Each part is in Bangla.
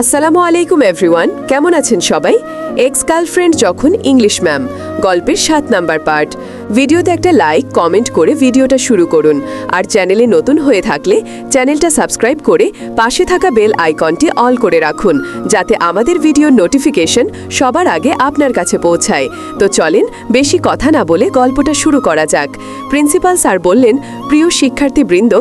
আসসালামু আলাইকুম এভরিওয়ান কেমন আছেন সবাই? এক্স গার্লফ্রেন্ড যখন ইংলিশ ম্যাম গল্পের সাত নাম্বার পার্ট। ভিডিওতে একটা লাইক কমেন্ট করে ভিডিওটা শুরু করুন। আর চ্যানেলে নতুন হয়ে থাকলে চ্যানেলটা সাবস্ক্রাইব করে পাশে থাকা বেল আইকনটি অল করে রাখুন, যাতে আমাদের ভিডিওর নোটিফিকেশন সবার আগে আপনার কাছে পৌঁছায়। তো চলেন বেশি কথা না বলে গল্পটা শুরু করা যাক। প্রিন্সিপাল স্যার বললেন, প্রিয় শিক্ষার্থীবৃন্দ,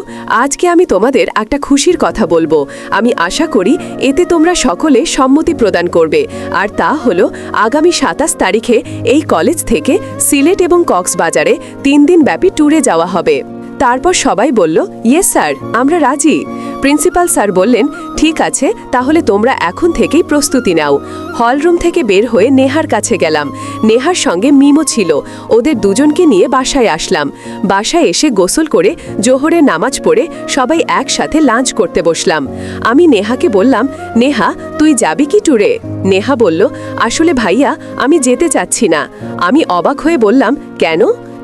আজকে আমি তোমাদের একটা খুশির কথা বলব। আমি আশা করি এতে তোমরা সকলে সম্মতি প্রদান করবে। আর তা হলো, আগামী সাতাশ তারিখে এই কলেজ থেকে সিলেট এবং কক্সবাজারে তিন দিন ব্যাপী ট্যুরে যাওয়া হবে। তারপর সবাই বলল, ইয়েস স্যার, আমরা রাজি। প্রিন্সিপাল স্যার বললেন, ঠিক আছে, তাহলে তোমরা এখন থেকেই প্রস্তুতি নাও। হলরুম থেকে বের হয়ে নেহার কাছে গেলাম। নেহার সঙ্গে মিমো ছিল। ওদের দুজনকে নিয়ে বাসায় আসলাম। বাসায় এসে গোসল করে জোহরে নামাজ পড়ে সবাই একসাথে লাঞ্চ করতে বসলাম। আমি নেহাকে বললাম, নেহা, তুই যাবি কি ট্যুরে? নেহা বলল, আসলে ভাইয়া, আমি যেতে চাচ্ছি না। আমি অবাক হয়ে বললাম, কেন?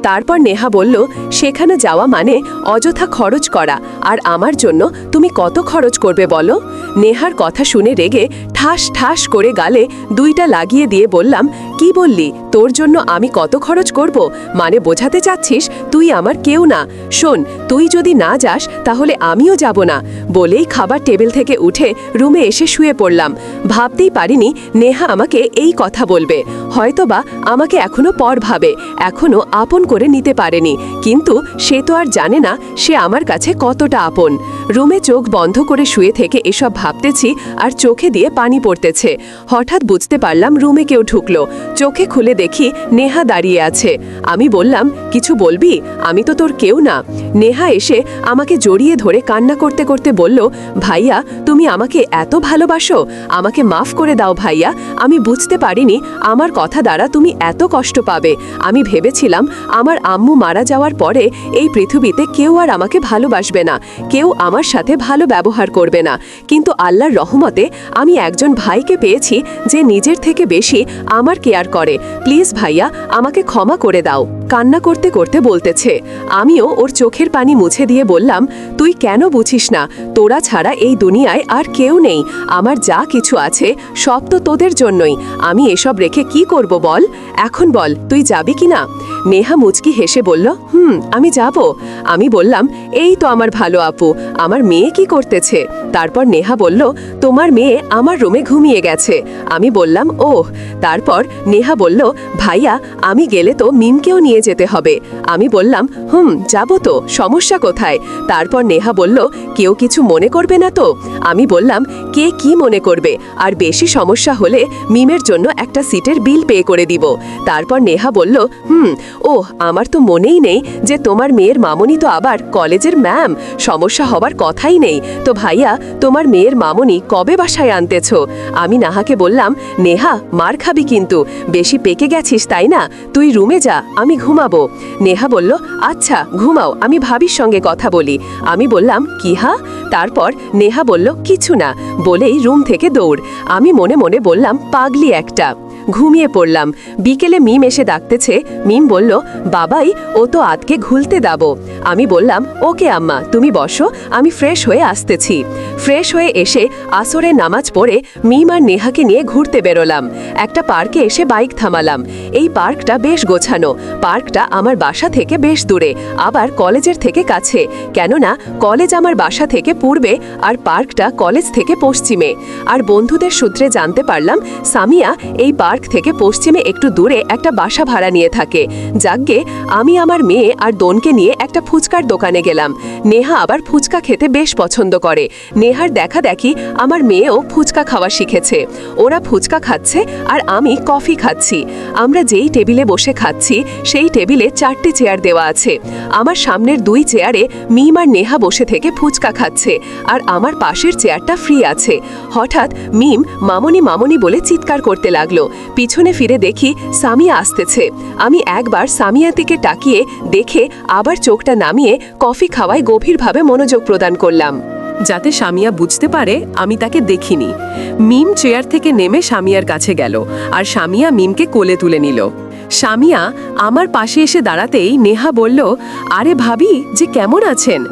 তারপর নেহা বলল, সেখানে যাওয়া মানে অযথা খরচ করা। আর আমার জন্য তুমি কত খরচ করবে বলো? নেহার কথা শুনে রেগে ঠাস ঠাস করে গালে দুইটা লাগিয়ে দিয়ে বললাম, কি বললি? তোর জন্য আমি কত খরচ করব? মানে বোঝাতে চাচ্ছিস তুই আমার কেউ না। শোন, তুই যদি না যাস তাহলে আমিও যাব না। বলেই খাবার টেবিল থেকে উঠে রুমে এসে শুয়ে পড়লাম। ভাবতেই পারিনি নেহা আমাকে এই কথা বলবে। হয়তোবা আমাকে এখনও পর ভাবে, এখনও আপন করে নিতে পারেনি। কিন্তু সে তো আর জানে না সে আমার কাছে কতটা আপন। রুমে চোখ বন্ধ করে শুয়ে থেকে এসব ভাবতেছি আর চোখে দিয়ে পানি পড়তেছে। হঠাৎ বুঝতে পারলাম রুমে কেউ ঢুকলো। চোখে খুলে দেখি নেহা দাঁড়িয়ে আছে। আমি বললাম, কিছু বলবি? আমি তো তোর কেউ না। নেহা এসে আমাকে জড়িয়ে ধরে কান্না করতে করতে বলল, ভাইয়া, তুমি আমাকে এত ভালোবাসো? আমাকে মাফ করে দাও ভাইয়া। আমি বুঝতে পারিনি আমার কথা দ্বারা তুমি এত কষ্ট পাবে। আমি ভেবেছিলাম আমার আম্মু মারা যাওয়ার পরে এই পৃথিবীতে কেউ আর আমাকে ভালোবাসবে না। কেউ আমার সাথে ভালো ব্যবহার করবে না। কিন্তু আল্লাহর রহমতে আমি একজন ভাইকে পেয়েছি যে নিজের থেকে বেশি আমার কেয়ার করে। প্লিজ ভাইয়া, আমাকে ক্ষমা করে দাও। কান্না করতে করতে বলতেছে। আমিও ওর চোখের পানি মুছে দিয়ে বললাম, তুই কেন বুঝিস না? তোরা ছাড়া এই দুনিয়ায় আর কেউ নেই। আমার যা কিছু আছে, সব তো তোদের জন্যই। আমি এসব রেখে কি করব বল? এখন বল, তুই যাবি কি না নেহা মুচকি হেসে বলল, হুম, আমি যাব। আমি বললাম, এই তো আমার ভালো আপু, আমার মেয়ে কি করতেছে? তারপর নেহা বলল, তোমার মেয়ে আমার রুমে ঘুমিয়ে গেছে। আমি বললাম, ওহ। তারপর নেহা বলল, ভাইয়া, আমি গেলে তো মিমকেও নিয়ে যেতে হবে। আমি বললাম, হুম, যাব তো, সমস্যা কোথায়? তারপর নেহা বলল, কেউ কিছু মনে করবে না তো? আমি বললাম, কে কি মনে করবে? আর বেশি সমস্যা হলে মিমের জন্য একটা সিটের বিল পে করে দিব। তারপর নেহা বলল, হুম ওহ, আমার তো মনেই নেই যে তোমার মেয়ের মামনি তো আবার কলেজের ম্যাম। সমস্যা হবার কথাই নেই। তো ভাইয়া, তোমার মেয়ের মামনি কবে বাসায় আনতেছ? আমি নাহাকে বললাম, নেহা, মার খাবি কিন্তু। বেশি পেকে গেছিস, তাই না? তুই রুমে যা, আমি ঘুমাবো। নেহা বলল আচ্ছা ঘুমাও, আমি ভাবির সঙ্গে কথা বলি। আমি বললাম, কি হা? তারপর নেহা বলল, কিছু না, বলেই রুম থেকে দৌড়। আমি মনে মনে বললাম, পাগলি একটা। ঘুমিয়ে পড়লাম। বিকেলে মিম এসে ডাকতেছে। মিম বলল, বাবাই, ও তো আতকে ঘুলতে দাবো আমি বললাম, ওকে আম্মা, তুমি বসো, আমি ফ্রেশ হয়ে আসতেছি। ফ্রেশ হয়ে এসে আসরে নামাজ পড়ে মিম আর নেহাকে নিয়ে ঘুরতে বেরোলাম। একটা পার্কে এসে বাইক থামালাম। এই পার্কটা বেশ গোছানো। পার্কটা আমার বাসা থেকে বেশ দূরে, আবার কলেজের থেকে কাছে। কেননা, কলেজ আমার বাসা থেকে পূর্বে আর পার্কটা কলেজ থেকে পশ্চিমে। আর বন্ধুদের সূত্রে জানতে পারলাম, সামিয়া এই পার্ক থেকে পশ্চিমে একটু দূরে একটা বাসা ভাড়া নিয়ে থাকে। যাগ্গে আমি আমার মেয়ে আর দোনকে নিয়ে একটা ফুচকার দোকানে গেলাম। নেহা আবার ফুচকা খেতে বেশ পছন্দ করে। নেহার দেখা দেখি আমার মেয়েও ফুচকা খাওয়া শিখেছে। ওরা ফুচকা খাচ্ছে আর আমি কফি খাচ্ছি। আমরা যেই টেবিলে বসে খাচ্ছি, সেই টেবিলে চারটি চেয়ার দেওয়া আছে। আমার সামনের দুই চেয়ারে মিম আর নেহা বসে থেকে ফুচকা খাচ্ছে আর আমার পাশের চেয়ারটা ফ্রি আছে। হঠাৎ মিম মামনি মামনি বলে চিৎকার করতে লাগল। পিছনে ফিরে দেখি সামিয়া আসতেছে। আমি একবার সামিয়ার দিকে তাকিয়ে দেখে আবার চোখটা নামিয়ে কফি খাওয়ায় গভীরভাবে মনোযোগ প্রদান করলাম। যাতে সামিয়া বুঝতে পারে, আমি তাকে দেখিনি। মিম চেয়ার থেকে নেমে সামিয়ার কাছে গেল আর সামিয়া মিমকে কোলে তুলে নিল। সামিয়া আমার পাশে এসে দাঁড়াতেই নেহা বলল, আরে ভাবি, যে কেমন আছেন?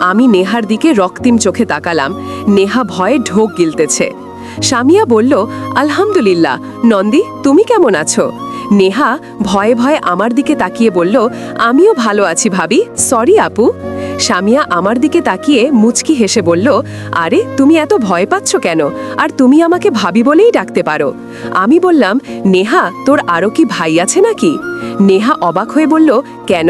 আমি নেহার দিকে রক্তিম চোখে তাকালাম। নেহা ভয়ে ঢোক গিলতেছে। সামিয়া বলল, আলহামদুলিল্লাহ। নন্দী, তুমি কেমন আছো? নেহা ভয়ে ভয়ে আমার দিকে তাকিয়ে বলল, আমিও ভালো আছি ভাবি। সরি আপু। সামিয়া আমার দিকে তাকিয়ে মুচকি হেসে বলল, আরে, তুমি এত ভয় পাচ্ছ কেন? আর তুমি আমাকে ভাবি বলেই ডাকতে পারো। আমি বললাম, নেহা, তোর আরও কি ভাই আছে নাকি? নেহা অবাক হয়ে বলল, কেন?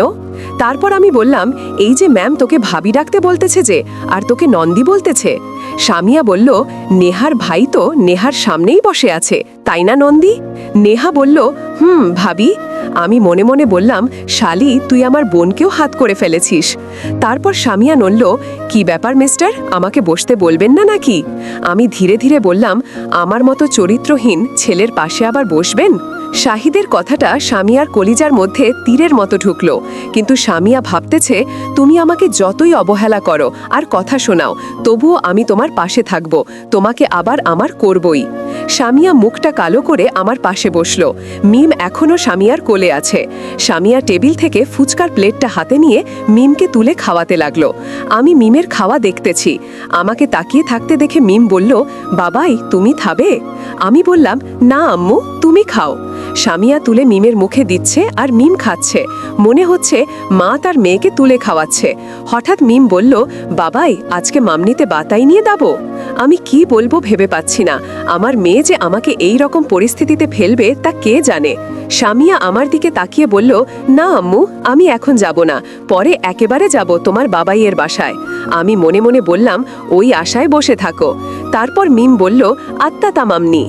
তারপর আমি বললাম, এই যে ম্যাম তোকে ভাবি ডাকতে বলতেছে যে, আর তোকে নন্দী বলতেছে। সামিয়া বলল, নেহার ভাই তো নেহার সামনেই বসে আছে, তাই না নন্দী? নেহা বলল, হুম, ভাবি। আমি মনে মনে বললাম, শালি, তুই আমার বোনকেও হাত করে ফেলেছিস। তারপর সামিয়া নড়ল, কি ব্যাপার মিস্টার, আমাকে বসতে বলবেন না নাকি? আমি ধীরে ধীরে বললাম, আমার মতো চরিত্রহীন ছেলের পাশে আবার বসবেন? শাহিদের কথাটা স্বামীয়ার কলিজার মধ্যে তীরের মতো ঢুকলো। কিন্তু স্বামীয়া ভাবতেছে, তুমি আমাকে যতই অবহেলা করো আর কথা শোনাও, তবুও আমি তোমার পাশে থাকব, তোমাকে আবার আমার করবই। স্বামীয়া মুখটা কালো করে আমার পাশে বসল। মিম এখনও স্বামীয়ার কোলে আছে। স্বামীয়া টেবিল থেকে ফুচকার প্লেটটা হাতে নিয়ে মিমকে তুলে খাওয়াতে লাগল। আমি মিমের খাওয়া দেখতেছি। আমাকে তাকিয়ে থাকতে দেখে মিম বলল, বাবাই, তুমি থাবে আমি বললাম, না আম্মু, তুমি খাও। স্বামীয়া তুলে মিমের মুখে দিচ্ছে আর মিম খাচ্ছে। মনে হচ্ছে মা তার মেয়েকে তুলে খাওয়াচ্ছে। হঠাৎ মিম বলল, বাবাই, আজকে মামনিতে বাতাই নিয়ে দাবো আমি কি বলব ভেবে পাচ্ছি না। আমার মেয়ে যে আমাকে এই রকম পরিস্থিতিতে ফেলবে তা কে জানে? স্বামীয়া আমার দিকে তাকিয়ে বলল, না আম্মু, আমি এখন যাব না। পরে একেবারে যাব তোমার বাবাইয়ের বাসায়। আমি মনে মনে বললাম, ওই আশায় বসে থাকো। তারপর মিম বলল, আত্মা তামামনি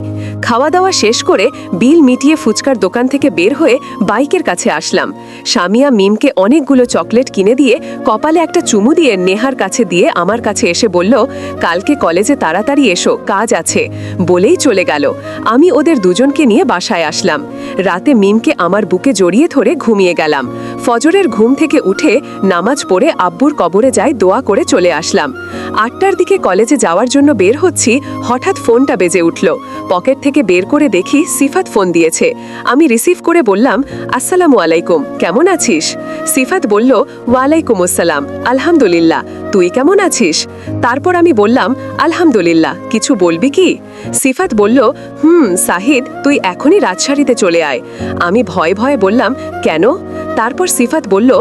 খাওয়া দাওয়া শেষ করে বিল মিটিয়ে ফুচকার দোকান থেকে বের হয়ে বাইকের কাছে আসলাম। স্বামীয়া মিমকে অনেকগুলো চকলেট কিনে দিয়ে কপালে একটা চুমু দিয়ে নেহার কাছে দিয়ে আমার কাছে এসে বলল, কালকে কলেজে তাড়াতাড়ি এসো, কাজ আছে। বলেই চলে গেল। আমি ওদের দুজনকে নিয়ে বাসায় আসলাম। রাতে মিমকে আমার বুকে জড়িয়ে ধরে ঘুমিয়ে গেলাম। ফজরের ঘুম থেকে উঠে নামাজ পড়ে আব্বুর কবরে যাই দোয়া করে চলে আসলাম। আটটার দিকে কলেজে যাওয়ার জন্য বের হচ্ছি, হঠাৎ ফোনটা বেজে উঠল। পকেট থেকে বের করে দেখি সিফাত ফোন দিয়েছে। আমি রিসিভ করে বললাম, আসসালামু আলাইকুম, কেমন আছিস? সিফাত বলল, ওয়ালাইকুম আসসালাম, আলহামদুলিল্লাহ, তুই কেমন আছিস? তারপর আমি বললাম, আলহামদুলিল্লাহ, কিছু বলবি কি? সিফাত বলল, হুম, সাহিদ, তুই এখনই রাজশাড়িতে চলে আয়। আমি ভয় ভয়ে বললাম, কেন? তারপর সিফাত বলল,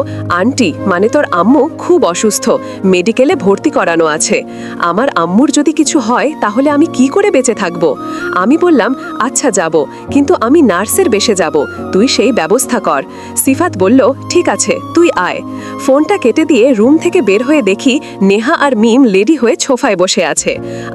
আন্টি মানে তোর আম্মু খুব অসুস্থ, মেডিকেলে ভর্তি করানো আছে। আমার আম্মুর যদি কিছু হয়, তাহলে আমি কি করে বেঁচে থাকব? আমি বললাম আচ্ছা যাব, কিন্তু আমি নার্সের বেশে যাব, তুই সেই ব্যবস্থা কর। সিফাত বলল, ঠিক আছে, তুই আয়। ফোনটা কেটে দিয়ে রুম থেকে বের হয়ে দেখি নেহা আর মিম লেডি হয়ে ছোফায় বসে আছে।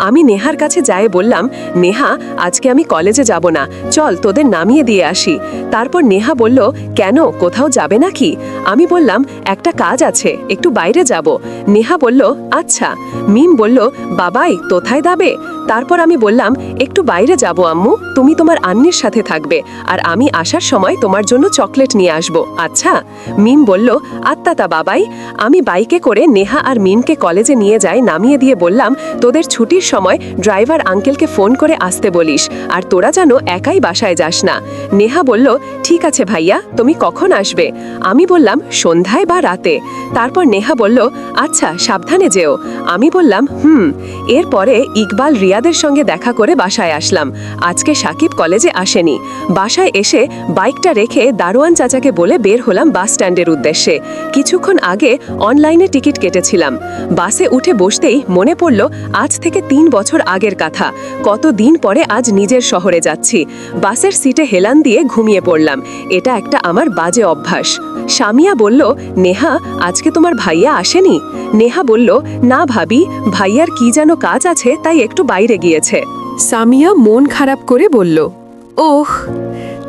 আমি নেহার কাছে যাই বললাম, নেহা, আজকে আমি কলেজে যাব না, চল তোদের নামিয়ে দিয়ে আসি। তারপর নেহা বলল, কেন, কোথাও যাবে নাকি? আমি বললাম, একটা কাজ আছে, একটু বাইরে যাব। নেহা বলল আচ্ছা। মিম বলল, বাবাই, তোথায় দাবে তারপর আমি বললাম, একটু বাইরে যাব আম্মু, তুমি তোমার আন্নির সাথে থাকবে, আর আমি আসার সময় তোমার জন্য চকলেট নিয়ে আসব। আচ্ছা মিম বলল আত্মাতা বাবাই, আমি বাইকে করে নেহা আর মিমকে কলেজে নিয়ে যাই, নামিয়ে দিয়ে বললাম, তোদের ছুটির সময় ড্রাইভার আঙ্কেলকে ফোন করে আসতে বলিস, আর তোরা যেন একাই বাসায় যাস না। নেহা বলল, ঠিক আছে ভাইয়া, তুমি কখন আসবে? আমি বললাম, সন্ধ্যায় বা রাতে। তারপর নেহা বলল আচ্ছা সাবধানে যেও। আমি বললাম, হুম। এরপরে ইকবাল রিয়াদের সঙ্গে দেখা করে বাসায় আসলাম। আজকে সাকিব কলেজে আসেনি। বাসায় এসে বাইকটা রেখে দারোয়ান চাচাকে বলে বের হলাম বাস স্ট্যান্ডের উদ্দেশ্যে। কিছুক্ষণ আগে অনলাইনে টিকিট কেটেছিলাম। বাসে উঠে বসতেই মনে পড়ল, আজ থেকে তিন বছর আগের কথা। কত দিন পরে আজ নিজের শহরে যাচ্ছি। বাসের সিটে হেলান দিয়ে ঘুমিয়ে পড়লাম। এটা একটা আমার বাজে অভ্যাস। সামিয়া বলল, নেহা, আজকে তোমার ভাইয়া আসেনি? নেহা বলল, না ভাবি, ভাইয়ার কি যেন কাজ আছে, তাই একটু বাইরে গিয়েছে। সামিয়া মন খারাপ করে বলল, ওহ।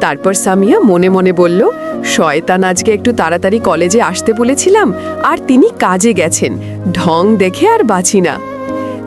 তারপর সামিয়া মনে মনে বলল, শয়তান আজকে একটু তাড়াতাড়ি কলেজে আসতে বলেছিলাম, আর তিনি কাজে গেছেন, ঢং দেখে আর বাঁচি না।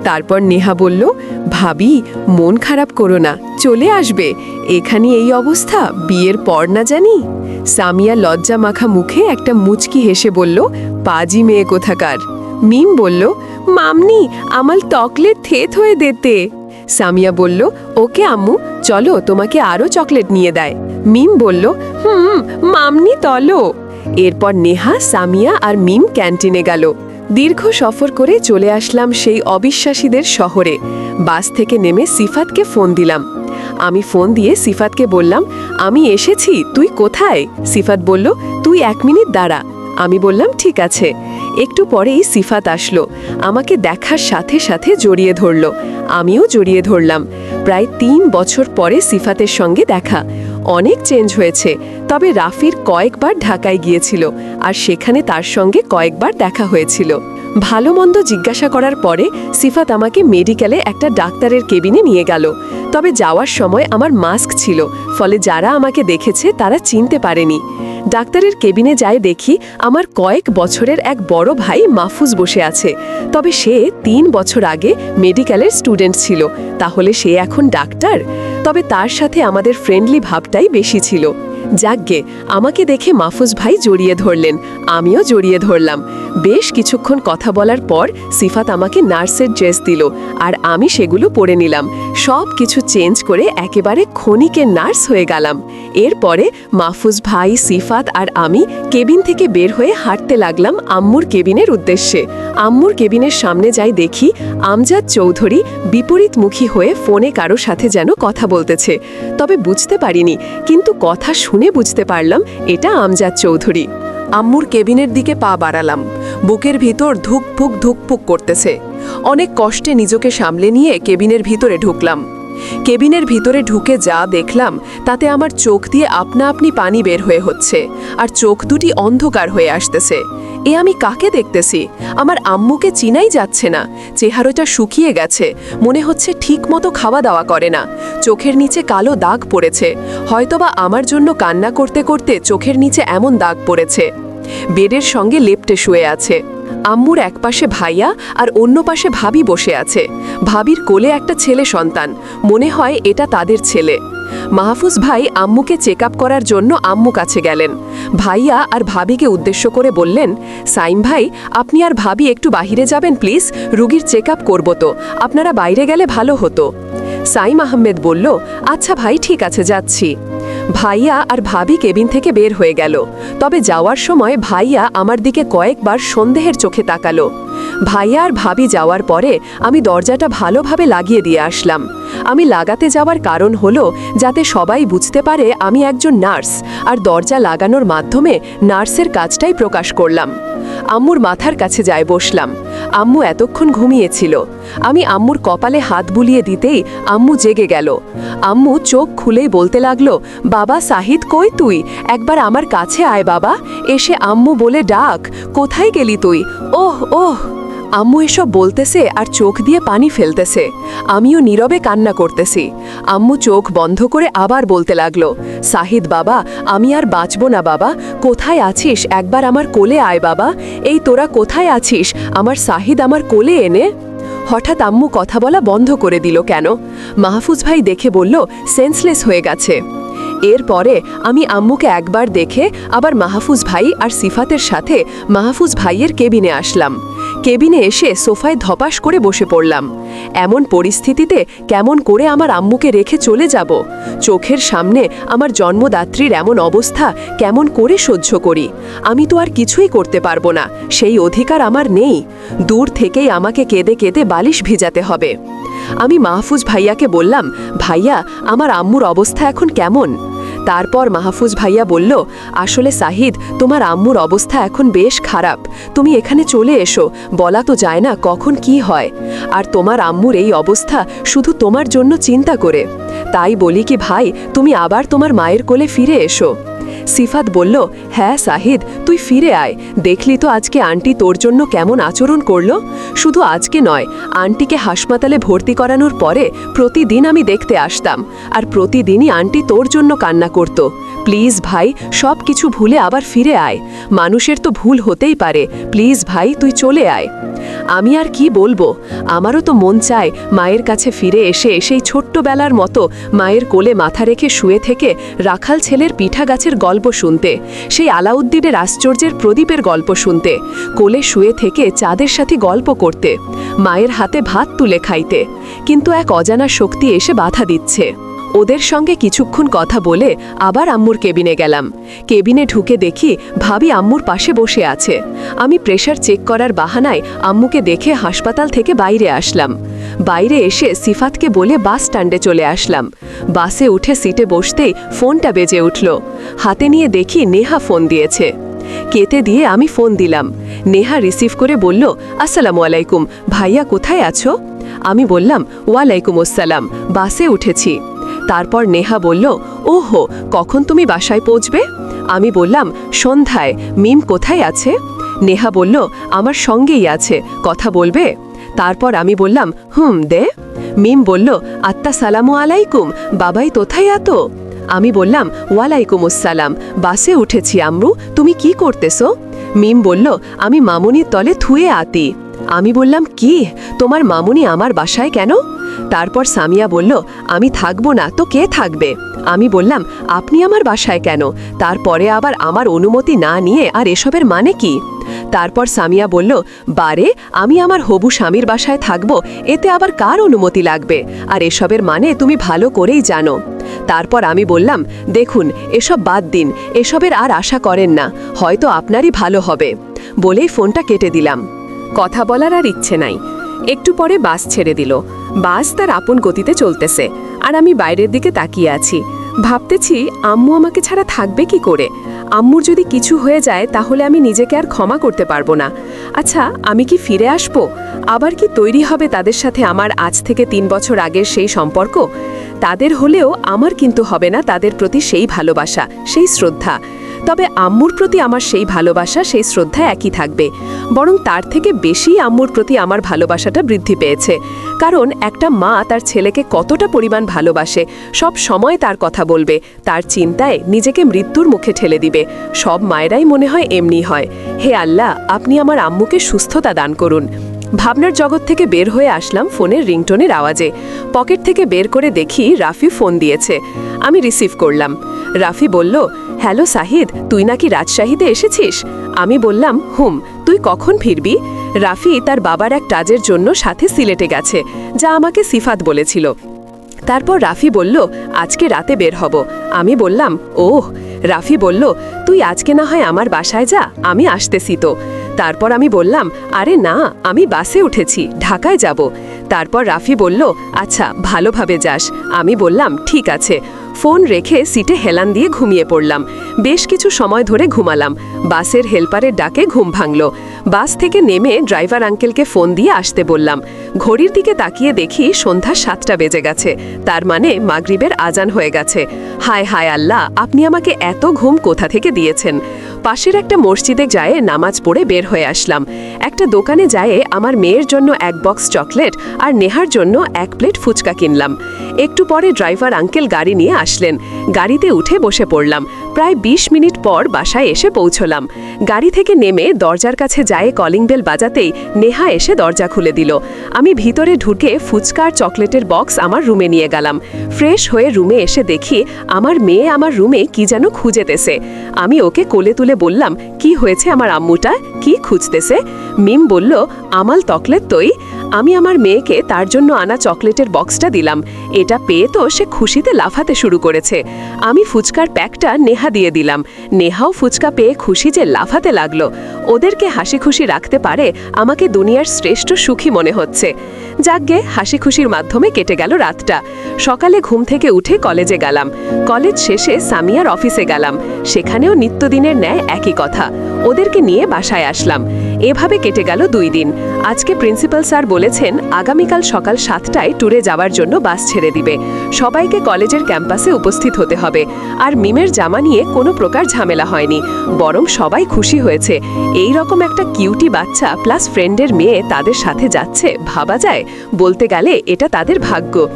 তারপর নেহা বলল, ভাবি, মন খারাপ করো না, চলে আসবে, এখানে এই অবস্থা, বিয়ের পর না জানি? সামিয়া লজ্জা মাখা মুখে একটা মুচকি হেসে বলল, পাজি মেয়ে কোথাকার? মিম বলল মামনি, আমাল তকলে থেত হয়ে দেতে। সামিয়া বলল, ওকে আম্মু, চলো, তোমাকে আরও চকলেট নিয়ে দেয়। মিম বলল, হুম, মামনি তলো। এরপর নেহা, সামিয়া আর মিম ক্যান্টিনে গেল। দীর্ঘ সফর করে চলে আসলাম সেই অবিশ্বাসীদের শহরে। বাস থেকে নেমে সিফাতকে ফোন দিলাম। আমি ফোন দিয়ে সিফাতকে বললাম, আমি এসেছি, তুই কোথায়? সিফাত বলল, তুই এক মিনিট দাঁড়া। আমি বললাম, ঠিক আছে। একটু পরেই সিফাত আসলো। আমাকে দেখার সাথে সাথে জড়িয়ে ধরলো। আমিও জড়িয়ে ধরলাম। প্রায় তিন বছর পরে সিফাতের সঙ্গে দেখা। অনেক চেঞ্জ হয়েছে, তবে রাফির কয়েকবার ঢাকায় গিয়েছিল আর সেখানে তার সঙ্গে কয়েকবার দেখা হয়েছিল। ভালো মন্দ জিজ্ঞাসা করার পরে সিফাত আমাকে মেডিকেলে একটা ডাক্তারের কেবিনে নিয়ে গেল। তবে যাওয়ার সময় আমার মাস্ক ছিল, ফলে যারা আমাকে দেখেছে তারা চিনতে পারেনি। ডাক্তারের কেবিনে যায় দেখি আমার কয়েক বছরের এক বড় ভাই মাহফুজ বসে আছে। তবে সে তিন বছর আগে মেডিকেলের স্টুডেন্ট ছিল, তাহলে সে এখন ডাক্তার? তবে তার সাথে আমাদের ফ্রেন্ডলি ভাবটাই বেশি ছিল। যাকগে, আমাকে দেখে মাহফুজ ভাই জড়িয়ে ধরলেন, আমিও জড়িয়ে ধরলাম। বেশ কিছুক্ষণ কথা বলার পর সিফাত আমাকে নার্সের ড্রেস দিল, আর আমি সেগুলো পরে নিলাম। সব কিছু চেঞ্জ করে একেবারে ক্ষণিকের নার্স হয়ে গেলাম। এরপরে মাহফুজ ভাই, সিফাত আর আমি কেবিন থেকে বের হয়ে হাঁটতে লাগলাম আম্মুর কেবিনের উদ্দেশ্যে। আম্মুর কেবিনের সামনে যাই দেখি আমজাদ চৌধুরী বিপরীতমুখী হয়ে ফোনে কারও সাথে যেন কথা বলতেছে। তবে বুঝতে পারিনি, কিন্তু কথা শুনে বুঝতে পারলাম, এটা আমজাদ চৌধুরী। আম্মুর কেবিনের দিকে পা বাড়ালাম। বুকের ভিতর ধুকফুক ধুকপুক করতেছে। অনেক কষ্টে নিজকে সামলে নিয়ে কেবিনের ভিতরে ঢুকলাম। কেবিনের ভিতরে ঢুকে যা দেখলাম, তাতে আমার চোখ দিয়ে আপনা আপনি পানি বের হয়ে হচ্ছে, আর চোখ দুটি অন্ধকার হয়ে আসতেছে। এ আমি কাকে দেখতেছি? আমার আম্মুকে চিনাই যাচ্ছে না, চেহারাটা শুকিয়ে গেছে, মনে হচ্ছে ঠিক মতো খাওয়া দাওয়া করে না, চোখের নিচে কালো দাগ পড়েছে, হয়তোবা আমার জন্য কান্না করতে করতে চোখের নিচে এমন দাগ পড়েছে। বেডের সঙ্গে লেপটে শুয়ে আছে। আম্মুর এক পাশে ভাইয়া আর অন্য পাশে ভাবি বসে আছে। ভাবির কোলে একটা ছেলে সন্তান। মনে হয় এটা তাদের ছেলে। মাহফুজ ভাই আম্মুকে চেক করার জন্য আম্মু কাছে গেলেন। ভাইয়া আর ভাবিকে উদ্দেশ্য করে বললেন, সাইম ভাই, আপনি আর ভাবি একটু বাহিরে যাবেন প্লিজ, রুগীর চেক আপ করব তো। আপনারা বাইরে গেলে ভালো হতো। সাইম আহমেদ বলল আচ্ছা ভাই, ঠিক আছে, যাচ্ছি। ভাইয়া আর ভাবি কেবিন থেকে বের হয়ে গেল। তবে যাওয়ার সময় ভাইয়া আমার দিকে কয়েকবার সন্দেহের চোখে তাকালো। ভাইয়া আর ভাবি যাওয়ার পরে আমি দরজাটা ভালোভাবে লাগিয়ে দিয়ে আসলাম। আমি লাগাতে যাওয়ার কারণ হলো, যাতে সবাই বুঝতে পারে আমি একজন নার্স আর দরজা লাগানোর মাধ্যমে নার্সের কাজটাই প্রকাশ করলাম। আম্মুর মাথার কাছে যায় বসলাম। আম্মু এতক্ষণ ঘুমিয়েছিল। আমি আম্মুর কপালে হাত বুলিয়ে দিতেই আম্মু জেগে গেল। আম্মু চোখ খুলেই বলতে লাগল, বাবা সাহিদ কই তুই? একবার আমার কাছে আয় বাবা। এসে আম্মু বলে ডাক, কোথায় গেলি তুই? ওহ ওহ। আম্মু এসব বলতেছে আর চোখ দিয়ে পানি ফেলতেছে। আমিও নীরবে কান্না করতেছি। আম্মু চোখ বন্ধ করে আবার বলতে লাগল, সাহিদ বাবা, আমি আর বাঁচব না বাবা। কোথায় আছিস? একবার আমার কোলে আয় বাবা। এই তোরা কোথায় আছিস? আমার সাহিদ আমার কোলে এনে। হঠাৎ আম্মু কথা বলা বন্ধ করে দিল কেন? মাহফুজ ভাই দেখে বলল, সেন্সলেস হয়ে গেছে। এরপরে আমি আম্মুকে একবার দেখে আবার মাহফুজ ভাই আর সিফাতের সাথে মাহফুজ ভাইয়ের কেবিনে আসলাম। কেবিনে এসে সোফায় ধপাস করে বসে পড়লাম। এমন পরিস্থিতিতে কেমন করে আমার আম্মুকে রেখে চলে যাব? চোখের সামনে আমার জন্মদাত্রীর এমন অবস্থা কেমন করে সহ্য করি? আমি তো আর কিছুই করতে পারব না, সেই অধিকার আমার নেই। দূর থেকেই আমাকে কেঁদে কেঁদে বালিশ ভিজাতে হবে। আমি মাহফুজ ভাইয়াকে বললাম, ভাইয়া, আমার আম্মুর অবস্থা এখন কেমন? তারপর মাহফুজ ভাইয়া বলল, আসলে সাহিদ, তোমার আম্মুর অবস্থা এখন বেশ খারাপ। তুমি এখানে চলে এসো, বলা তো যায় না কখন কি হয়। আর তোমার আম্মুর এই অবস্থা শুধু তোমার জন্য চিন্তা করে। তাই বলি কি ভাই, তুমি আবার তোমার মায়ের কোলে ফিরে এসো। সিফাত বলল হ্যাঁ সাহিদ, তুই ফিরে আয়। দেখলি তো আজকে আন্টি তোর জন্য কেমন আচরণ করল? শুধু আজকে নয়, আন্টিকে হাসপাতালে ভর্তি করানোর পরে প্রতিদিন আমি দেখতে আসতাম। আর প্রতিদিনই আন্টি তোর জন্য কান্না করত। প্লিজ ভাই, সব কিছু ভুলে আবার ফিরে আয়। মানুষের তো ভুল হতেই পারে। প্লিজ ভাই, তুই চলে আয়। আমি আর কি বলব? আমারও তো মন চায় মায়ের কাছে ফিরে এসে সেই ছোট্টবেলার মতো মায়ের কোলে মাথা রেখে শুয়ে থেকে রাখাল ছেলের পিঠা গাছের গল্প শুনতে, সেই আলাউদ্দিনের আশ্চর্যের প্রদীপের গল্প শুনতে, কোলে শুয়ে থেকে চাঁদের সাথে গল্প করতে, মায়ের হাতে ভাত তুলে খাইতে। কিন্তু এক অজানা শক্তি এসে বাধা দিচ্ছে। ওদের সঙ্গে কিছুক্ষণ কথা বলে আবার আম্মুর কেবিনে গেলাম। কেবিনে ঢুকে দেখি ভাবি আম্মুর পাশে বসে আছে। আমি প্রেশার চেক করার বাহানায় আম্মুকে দেখে হাসপাতাল থেকে বাইরে আসলাম। বাইরে এসে সিফাতকে বলে বাস স্ট্যান্ডে চলে আসলাম। বাসে উঠে সিটে বসতেই ফোনটা বেজে উঠল। হাতে নিয়ে দেখি নেহা ফোন দিয়েছে। কেতে দিয়ে আমি ফোন দিলাম। নেহা রিসিভ করে বলল, আসসালামু আলাইকুম, ভাইয়া কোথায় আছো? আমি বললাম, ওয়ালাইকুম আসসালাম, বাসে উঠেছি। তারপর নেহা বলল, ওহো, কখন তুমি বাসায় পৌঁছবে? আমি বললাম, সন্ধ্যায়। মিম কোথায় আছে? নেহা বলল, আমার সঙ্গেই আছে। কথা বলবে? তারপর আমি বললাম, হুম, দে। মিম বলল, আত্মা সালামু আলাইকুম। বাবাই কোথায় এত? আমি বললাম, ওয়ালাইকুম আসসালাম। বাসে উঠেছি আমরু তুমি কি করতেছো? মিম বলল, আমি মামুনির তলে থুয়ে আতি। আমি বললাম, কি? তোমার মামুনি আমার বাসায় কেন? তারপর সামিয়া বলল, আমি থাকব না, তো কে থাকবে? আমি বললাম, আপনি আমার বাসায় কেন? তারপরে আবার আমার অনুমতি না নিয়ে আর এসবের মানে কি? তারপর সামিয়া বলল, বারে, আমি আমার হবু স্বামীর বাসায় থাকব, এতে আবার কার অনুমতি লাগবে? আর এসবের মানে তুমি ভালো করেই জানো। তারপর আমি বললাম, দেখুন, এসব বাদ দিন, এসবের আর আশা করেন না, হয়তো আপনারই ভালো হবে, বলেই ফোনটা কেটে দিলাম। কথা বলার আর ইচ্ছে নাই। একটু পরে বাস ছেড়ে দিল। বাস তার আপন গতিতে চলতেছে। আর আমি বাইরের দিকে তাকিয়ে আছি। ভাবতেছি, আম্মু আমাকে ছাড়া থাকবে কি করে? আম্মুর যদি কিছু হয়ে যায়, তাহলে আমি নিজেকে আর ক্ষমা করতে পারব না। আচ্ছা আমি কি ফিরে আসব? আবার কি তৈরি হবে তাদের সাথে আমার আজ থেকে তিন বছর আগের সেই সম্পর্ক? তাদের হলেও আমার কিন্তু হবে না তাদের প্রতি সেই ভালোবাসা, সেই শ্রদ্ধা। তবে আম্মুর প্রতি আমার সেই ভালোবাসা, সেই শ্রদ্ধা একই থাকবে। বরং তার থেকে বেশি আম্মুর প্রতি আমার ভালোবাসাটা বৃদ্ধি পেয়েছে। কারণ একটা মা তার ছেলেকে কতটা পরিমাণ ভালোবাসে, সব সময় তার কথা বলবে, তার চিন্তায় নিজেকে মৃত্যুর মুখে ঠেলে দিবে, সব মায়েরাই মনে হয় এমনি হয়। হে আল্লাহ, আপনি আমার আম্মুকে সুস্থতা দান করুন। ভাবনার জগৎ থেকে বের হয়ে আসলাম ফোনের রিংটোনের আওয়াজে। পকেট থেকে বের করে দেখি রাফি ফোন দিয়েছে। আমি রিসিভ করলাম। রাফি বলল, হ্যালো সাহিদ, তুই নাকি রাজশাহীতে এসেছিস? আমি বললাম, হুম, তুই কখন ফিরবি? রাফি তার বাবার এক কাজের জন্য সাথে সিলেটে গেছে, যা আমাকে সিফাত বলেছিল। তারপর রাফি বলল, আজকে রাতে বের হব। আমি বললাম, ওহ। রাফি বলল, তুই আজকে না হয় আমার বাসায় যা, আমি আসতেছি তো। তারপর আমি বললাম, আরে না, আমি বাসে উঠেছি, ঢাকায় যাব। তারপর রাফি বলল আচ্ছা ভালোভাবে যাস। আমি বললাম, ঠিক আছে। ফোন রেখে সিটে হেলান দিয়ে ঘুমিয়ে পড়লাম। বেশ কিছু সময় ধরে ঘুমালাম। বাসের হেল্পারের ডাকে ঘুম ভাঙল। বাস থেকে নেমে ড্রাইভার আঙ্কেলকে ফোন দিয়ে আসতে বললাম। ঘড়ির দিকে তাকিয়ে দেখি সন্ধ্যা সাতটা বেজে গেছে। তার মানে মাগরিবের আজান হয়ে গেছে। হায় হায় আল্লাহ, আপনি আমাকে এত ঘুম কোথা থেকে দিয়েছেন? পাশের একটা মসজিদে যায়, নামাজ পড়ে বের হয়ে আসলাম। একটা দোকানে যায়, আমার মেয়ের জন্য এক বক্স চকলেট আর নেহার জন্য এক প্লেট ফুচকা কিনলাম। একটু পরে ড্রাইভার আঙ্কেল গাড়ি নিয়ে আসলেন। গাড়িতে উঠে বসে পড়লাম। প্রায় ২০ মিনিট পর বাসায় এসে পৌঁছলাম। গাড়ি থেকে নেমে দরজার কাছে যায় কলিং বেল বাজাতেই নেহা এসে দরজা খুলে দিল। আমি ভিতরে ঢুকে ফুচকার চকলেটের বক্স আমার রুমে নিয়ে গেলাম। ফ্রেশ হয়ে রুমে এসে দেখি আমার মেয়ে আমার রুমে কি যেন খুঁজেতেছে। আমি ওকে কোলে তুলে বললাম, কি হয়েছে আমার আম্মুটা? কি খুঁজতেছে? মিম বলল, আমাল তকলেট তৈ। আমি আমার মেয়েকে তার জন্য আনা চকলেটের বক্সটা দিলাম। এটা পেয়ে তো সে খুশিতে লাফাতে শুরু করেছে। আমি ফুচকার প্যাকটা নেহা দিয়ে দিলাম। নেহাও ফুচকা পেয়ে খুশি যে লাফাতে লাগল। ওদেরকে হাসি খুশি রাখতে পারে আমাকে দুনিয়ার শ্রেষ্ঠ সুখী মনে হচ্ছে। যাকগে হাসি খুশির মাধ্যমে কেটে গেল রাতটা। সকালে ঘুম থেকে উঠে কলেজে গেলাম। কলেজ শেষে সামিয়ার অফিসে গেলাম। সেখানেও নিত্যদিনের ন্যায় একই কথা। ওদেরকে নিয়ে বাসায় আসলাম। এভাবে কেটে গেল দুই দিন। আজকে প্রিন্সিপাল স্যার বলেছেন, আগামীকাল সকাল সাতটায় ট্যুরে যাওয়ার জন্য বাস ছেড়ে দিবে। সবাইকে কলেজের ক্যাম্পাসে উপস্থিত হতে হবে। আর মিমের জামা নিয়ে কোনো প্রকার ঝামেলা হয়নি। বরং সবাই খুশি হয়েছে। এই রকম একটা কিউটি বাচ্চা প্লাস ফ্রেন্ডের মেয়ে তাদের সাথে যাচ্ছে, ভাবা যায়? বলতে গেলে এটা তাদের ভাগ্য।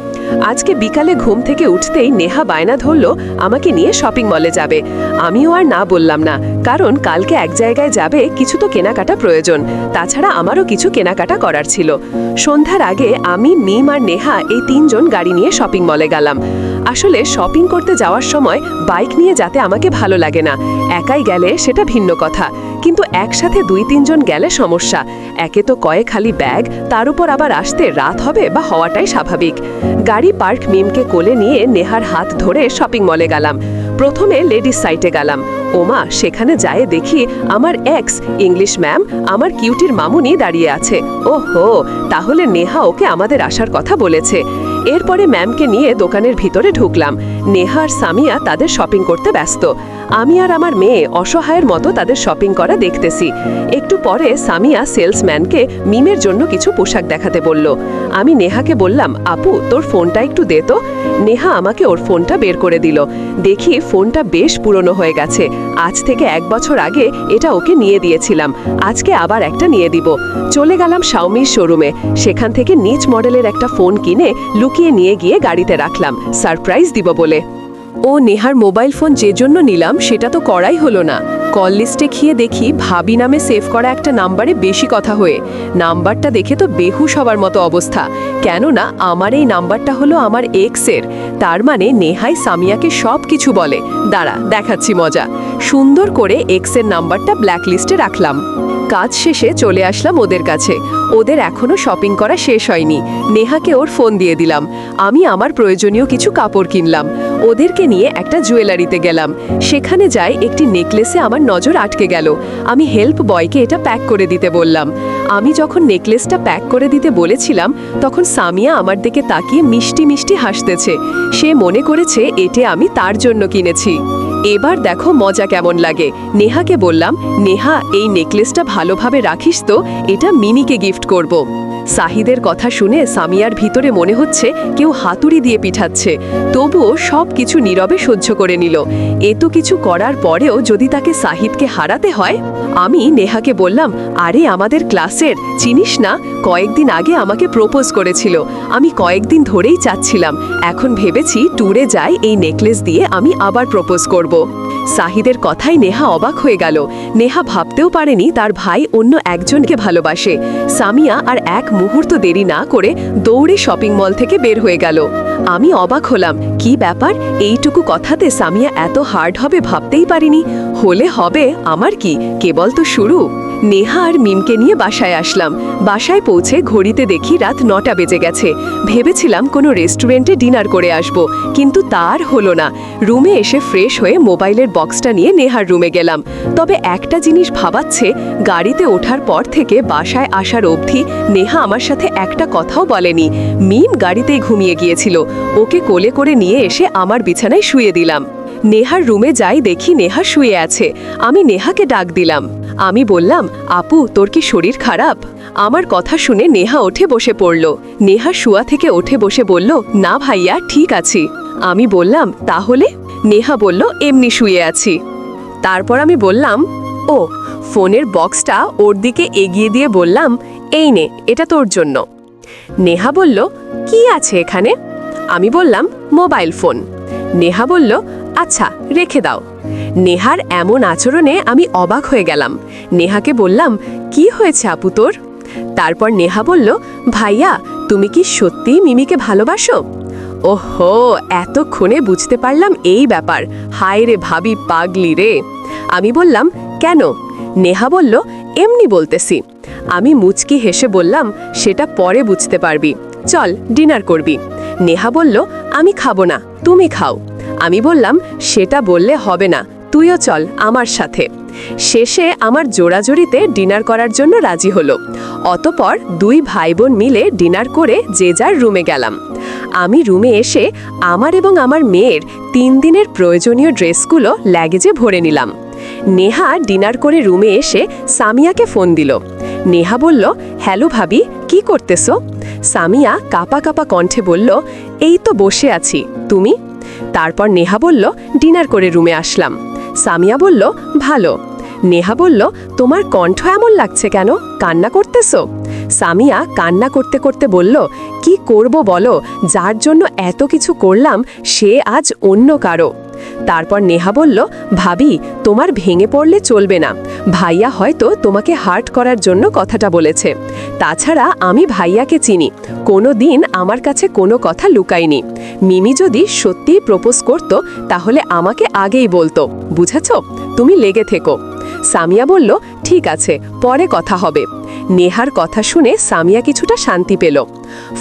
আজকে বিকালে ঘুম থেকে উঠতেই নেহা বায়না ধরল, আমাকে নিয়ে শপিং মলে যাবে। আমিও আর না বললাম না, কারণ কালকে এক জায়গায় যাবে কিছু তো কেনাকাটা প্রয়োজন, তাছাড়া আমারও কিছু কেনাকাটা করার ছিল। সন্ধ্যার আগে আমি, মিম আর নেহা এই তিনজন গাড়ি নিয়ে শপিং মলে গেলাম। আসলে শপিং করতে যাওয়ার সময় বাইক নিয়ে যেতে আমাকে ভালো লাগে না। একাই গেলে সেটা ভিন্ন কথা। কিন্তু একসাথে দুই, তিনজন গেলে সমস্যা। একে তো কয়ে খালি ব্যাগ তার উপর আবার আসতে রাত হবে বা হওয়াটাই স্বাভাবিক। গাড়ি পার্ক মিমকে কোলে নিয়ে নেহার হাত ধরে শপিং মলে গেলাম। প্রথমে লেডিস সাইটে গেলাম। ওমা, সেখানে যায় দেখি আমার এক্স ইংলিশ ম্যাম আমার কিউটির মামুনি দাঁড়িয়ে আছে। ওহো, তাহলে নেহা ওকে আমাদের আসার কথা বলেছে। এরপরে ম্যামকে নিয়ে দোকানের ভিতরে ঢুকলাম। নেহা আর সামিয়া তাদের শপিং করতে ব্যস্ত। আমি আর আমার মেয়ে অসহায়ের মতো তাদের শপিং করা দেখতেছি। একটু পরে সামিয়া সেলসম্যানকে মিমের জন্য কিছু পোশাক দেখাতে বলল। আমি নেহাকে বললাম, আপু, তোর ফোনটা একটু দে তো। নেহা আমাকে ওর ফোনটা বের করে দিল। দেখি ফোনটা বেশ পুরনো হয়ে গেছে। আজ থেকে এক বছর আগে এটা ওকে নিয়ে দিয়েছিলাম। আজকে আবার একটা নিয়ে দিব। চলে গেলাম শাওমির শোরুমে। সেখান থেকে নিচ মডেলের একটা ফোন কিনে লুকিয়ে নিয়ে গিয়ে গাড়িতে রাখলাম। সারপ্রাইজ দিব বলে। ও নেহার মোবাইল ফোন যে জন্য নিলাম, সেটা তো করাই হলো না। কল লিস্টে খেয়ে দেখি ভাবি নামে সেভ করা একটা নাম্বারে বেশি কথা হয়ে। নাম্বারটা দেখে তো বেহুশ হবার মতো অবস্থা। কেননা, আমার এই নাম্বারটা হলো আমার এক্সের। তার মানে নেহাই সামিয়াকে সব কিছু বলে। দাঁড়া, দেখাচ্ছি মজা। সুন্দর করে এক্সের নাম্বারটা ব্ল্যাক লিস্টে রাখলাম। কাজ শেষে চলে আসলাম ওদের কাছে। ওদের এখনও শপিং করা শেষ হয়নি। নেহাকে ওর ফোন দিয়ে দিলাম। আমি আমার প্রয়োজনীয় কিছু কাপড় কিনলাম। ওদেরকে নিয়ে একটা জুয়েলারিতে গেলাম। সেখানে যাই একটি নেকলেসে আমার নজর আটকে গেল। আমি হেল্প বয়কে এটা প্যাক করে দিতে বললাম। আমি যখন নেকলেসটা প্যাক করে দিতে বলেছিলাম, তখন সামিয়া আমার দিকে তাকিয়ে মিষ্টি মিষ্টি হাসতেছে। সে মনে করেছে এটে আমি তার জন্য কিনেছি। এবার দেখো মজা কেমন লাগে। নেহাকে বললাম, নেহা, এই নেকলেসটা ভালোভাবে রাখিস তো, এটা মিনিকে গিফট করব। সাহিদের কথা শুনে সামিয়ার ভিতরে মনে হচ্ছে কেউ হাতুড়ি দিয়ে পিঠাচ্ছে। তবুও সব কিছু নীরবে সহ্য করে নিল। এত কিছু করার পরেও যদি তাকে সাহিদকে হারাতে হয়, আমি নেহাকে বললাম, আরে, আমাদের ক্লাসের, চিনিস না, কয়েকদিন আগে আমাকে প্রপোজ করেছিল। আমি কয়েকদিন ধরেই চাচ্ছিলাম, এখন ভেবেছি ট্যুরে যাই এই নেকলেস দিয়ে আমি আবার প্রপোজ করব। সাহিদের কথাই নেহা অবাক হয়ে গেল। নেহা ভাবতেও পারেনি তার ভাই অন্য একজনকে ভালোবাসে। সামিয়া আর এক মুহূর্ত দেরি না করে দৌড়ে শপিং মল থেকে বের হয়ে গেল। আমি অবাক হলাম, কি ব্যাপার? এইটুকু কথাতে সামিয়া এত হার্ড হবে ভাবতেই পারিনি। হলে হবে আমার কি? কেবল তো শুরু। নেহা আর মিমকে নিয়ে বাসায় আসলাম। বাসায় পৌঁছে ঘড়িতে দেখি রাত নটা বেজে গেছে। ভেবেছিলাম কোনো রেস্টুরেন্টে ডিনার করে আসব, কিন্তু তার হলো না। রুমে এসে ফ্রেশ হয়ে মোবাইলের বক্সটা নিয়ে নেহার রুমে গেলাম। তবে একটা জিনিস ভাবাচ্ছে, গাড়িতে ওঠার পর থেকে বাসায় আসার অবধি নেহা আমার সাথে একটা কথাও বলেনি। মিম গাড়িতেই ঘুমিয়ে গিয়েছিল। ওকে কোলে করে নিয়ে এসে আমার বিছানায় শুয়ে দিলাম। নেহার রুমে যাই দেখি নেহা শুয়ে আছে। আমি নেহাকে ডাক দিলাম। আমি বললাম, আপু, তোর কি শরীর খারাপ? আমার কথা শুনে নেহা ওঠে বসে পড়ল। নেহা শুয়া থেকে ওঠে বসে বলল, না ভাইয়া, ঠিক আছি। আমি বললাম, তাহলে? নেহা বলল, এমনি শুয়ে আছি। তারপর আমি বললাম, ও, ফোনের বক্সটা ওর দিকে এগিয়ে দিয়ে বললাম, এই নে, এটা তোর জন্য। নেহা বলল, কি আছে এখানে? আমি বললাম, মোবাইল ফোন। নেহা বলল আচ্ছা রেখে দাও। নেহার এমন আচরণে আমি অবাক হয়ে গেলাম। নেহাকে বললাম, কি হয়েছে আপু তোর? তারপর নেহা বলল, ভাইয়া, তুমি কি সত্যিই মিমিকে ভালোবাসো? ওহো, এতক্ষণে বুঝতে পারলাম এই ব্যাপার। হায় রে ভাবি, পাগলি রে। আমি বললাম, কেন? নেহা বলল, এমনি বলতেছি। আমি মুচকি হেসে বললাম, সেটা পরে বুঝতে পারবি। চল, ডিনার করবি। নেহা বলল, আমি খাব না, তুমি খাও। আমি বললাম, সেটা বললে হবে না। তুইও চল আমার সাথে। শেষে আমার জোড়াজোড়িতে ডিনার করার জন্য রাজি হলো। অতপর দুই ভাই বোন মিলে ডিনার করে যে যার রুমে গেলাম। আমি রুমে এসে আমার এবং আমার মেয়ের তিন দিনের প্রয়োজনীয় ড্রেসগুলো ল্যাগেজে ভরে নিলাম। নেহা ডিনার করে রুমে এসে সামিয়াকে ফোন দিল। নেহা বলল, হ্যালো ভাবি, কি করতেছো? সামিয়া কাপা কাপা কণ্ঠে বলল, এই তো বসে আছি। তুমি? তারপর নেহা বলল, ডিনার করে রুমে আসলাম। সামিয়া বলল, ভালো। নেহা বলল, তোমার কণ্ঠ এমন লাগছে কেন? কান্না করতেছো? সামিয়া কান্না করতে করতে বলল, কি করব বলো? যার জন্য এত কিছু করলাম, সে আজ অন্য কারও। তারপর নেহা বলল, ভাবি, তোমার ভেঙে পড়লে চলবে না। ভাইয়া হয়তো তোমাকে হার্ট করার জন্য কথাটা বলেছে। তাছাড়া আমি ভাইয়াকে চিনি। কোনো দিন আমার কাছে কোনো কথা লুকায়নি। মিমি যদি সত্যিই প্রপোজ করত, তাহলে আমাকে আগেই বলতো। বুঝেছ? তুমি লেগে থেকো। সামিয়া বলল, ঠিক আছে, পরে কথা হবে। নেহার কথা শুনে সামিয়া কিছুটা শান্তি পেল।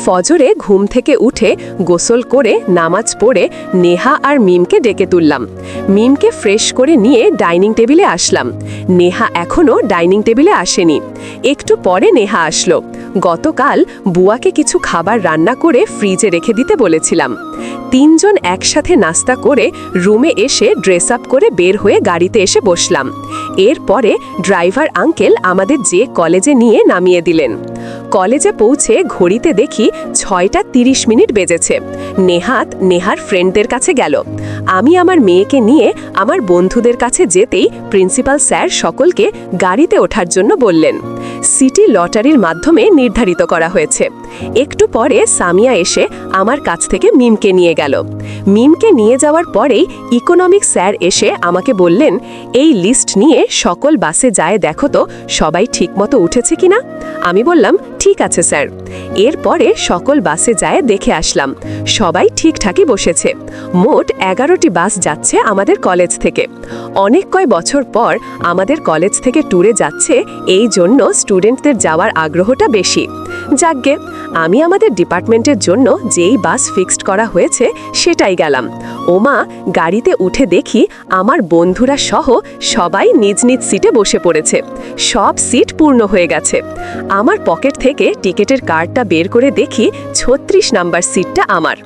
ফজরে ঘুম থেকে উঠে গোসল করে নামাজ পড়ে নেহা আর মিমকে ডেকে তুললাম। মিমকে ফ্রেশ করে নিয়ে ডাইনিং টেবিলে আসলাম। নেহা এখনও ডাইনিং টেবিলে আসেনি। একটু পরে নেহা আসলো। গতকাল বুয়াকে কিছু খাবার রান্না করে ফ্রিজে রেখে দিতে বলেছিলাম। তিনজন একসাথে নাস্তা করে রুমে এসে ড্রেস আপ করে বের হয়ে গাড়িতে এসে বসলাম। এরপরে ড্রাইভার আঙ্কেল আমাদের যে কলেজে নিয়ে নামিয়ে দিলেন। কলেজে পৌঁছে ঘড়িতে দেখি ছয়টা তিরিশ মিনিট বেজেছে। নেহাত নেহার ফ্রেন্ডদের কাছে গেল। আমি আমার মেয়েকে নিয়ে আমার বন্ধুদের কাছে যেতেই প্রিন্সিপাল স্যার সকলকে গাড়িতে ওঠার জন্য বললেন। সিটি লটারির মাধ্যমে নির্ধারিত করা হয়েছে। একটু পরে সামিয়া এসে আমার কাছ থেকে মিমকে নিয়ে গেল। মিমকে নিয়ে যাওয়ার পরেই ইকোনমিক স্যার এসে আমাকে বললেন, এই লিস্ট নিয়ে সকল বাসে যায় দেখো তো, সবাই ঠিকমতো উঠেছে কিনা? আমি বললাম ঠিক আছে, স্যার। এরপরে সকল বাসে যায় দেখে আসলাম। সবাই ঠিকঠাকই বসেছে। মোট এগারোটি বাস যাচ্ছে আমাদের কলেজ থেকে। অনেক কয় বছর পর আমাদের কলেজ থেকে ট্যুরে যাচ্ছে, এই জন্য স্টুডেন্টদের যাওয়ার আগ্রহটা বেশি। যাকগে, আমি আমাদের ডিপার্টমেন্টের জন্য যেই বাস ফিক্সড করা হয়েছে সেটাই গেলাম। ওমা গাড়িতে উঠে দেখি আমার বন্ধুরা সহ সবাই নিজ নিজ সিটে বসে পড়েছে। সব সিট পূর্ণ হয়ে গেছে। আমার পকেট থেকে টিকেটের কার্ডটা বের করে দেখি ছত্রিশ নাম্বার সিটটা আমার।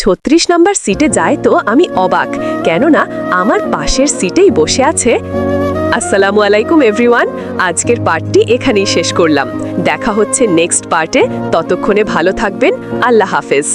ছত্রিশ নাম্বার সিটে যায় তো আমি অবাক, কেননা আমার পাশের সিটেই বসে আছে আসসালামু আলাইকুম এভরিওয়ান। আজকের পার্টটি এখানেই শেষ করলাম। দেখা হচ্ছে নেক্সট পার্টে ততক্ষণে ভালো থাকবেন। আল্লাহ হাফেজ।